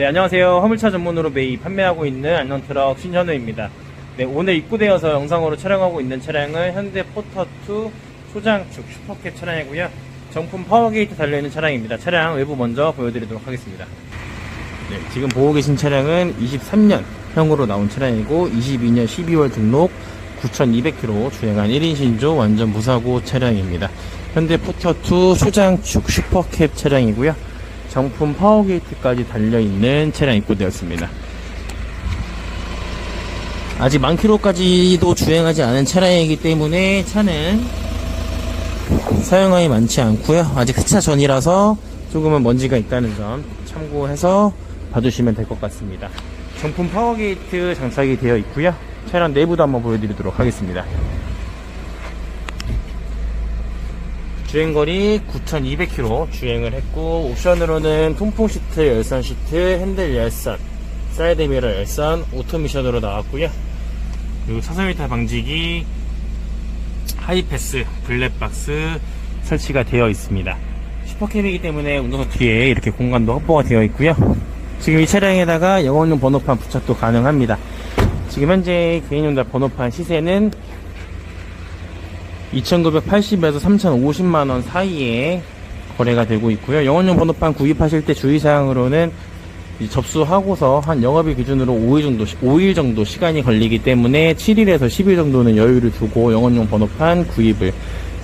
네, 안녕하세요. 화물차 전문으로 매입 판매하고 있는 안녕트럭 신현우입니다. 네, 오늘 입고되어서 영상으로 촬영하고 있는 차량은 현대 포터2 소장축 슈퍼캡 차량이고요. 정품 파워게이트 달려있는 차량입니다. 차량 외부 먼저 보여드리도록 하겠습니다. 네, 지금 보고 계신 차량은 23년 형으로 나온 차량이고 22년 12월 등록 9,200km 주행한 1인 신조 완전 무사고 차량입니다. 현대 포터2 소장축 슈퍼캡 차량이고요. 정품 파워게이트까지 달려있는 차량 입고되었습니다. 아직 만 킬로까지도 주행하지 않은 차량이기 때문에 차는 사용량이 많지 않고요. 아직 흑차 전이라서 조금은 먼지가 있다는 점 참고해서 봐주시면 될 것 같습니다. 정품 파워게이트 장착이 되어 있고요. 차량 내부도 한번 보여드리도록 하겠습니다. 주행거리 9,200km 주행을 했고 옵션으로는 통풍 시트, 열선 시트, 핸들 열선, 사이드 미러 열선, 오토미션으로 나왔고요. 그리고 차선 이탈 방지기, 하이패스, 블랙박스 설치가 되어 있습니다. 슈퍼캡이기 때문에 운전석 뒤에 이렇게 공간도 확보가 되어 있고요. 지금 이 차량에다가 영업용 번호판 부착도 가능합니다. 지금 현재 개인용 번호판 시세는 2,980에서 3,050만원 사이에 거래가 되고 있고요. 영업용 번호판 구입하실 때 주의사항으로는 이 접수하고서 한 영업일 기준으로 5일 정도, 5일 정도 시간이 걸리기 때문에 7일에서 10일 정도는 여유를 두고 영업용 번호판 구입을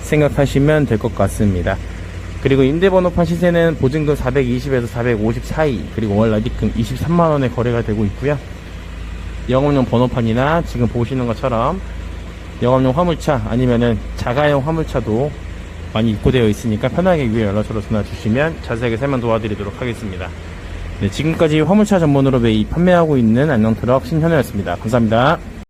생각하시면 될 것 같습니다. 그리고 임대번호판 시세는 보증금 420에서 450 사이, 그리고 월 납입금 23만원에 거래가 되고 있고요. 영업용 번호판이나 지금 보시는 것처럼 영업용 화물차 아니면은 자가용 화물차도 많이 입고되어 있으니까 편하게 위에 연락처로 전화 주시면 자세하게 설명 도와드리도록 하겠습니다. 네, 지금까지 화물차 전문으로 매입 판매하고 있는 안녕트럭 신현우였습니다. 감사합니다.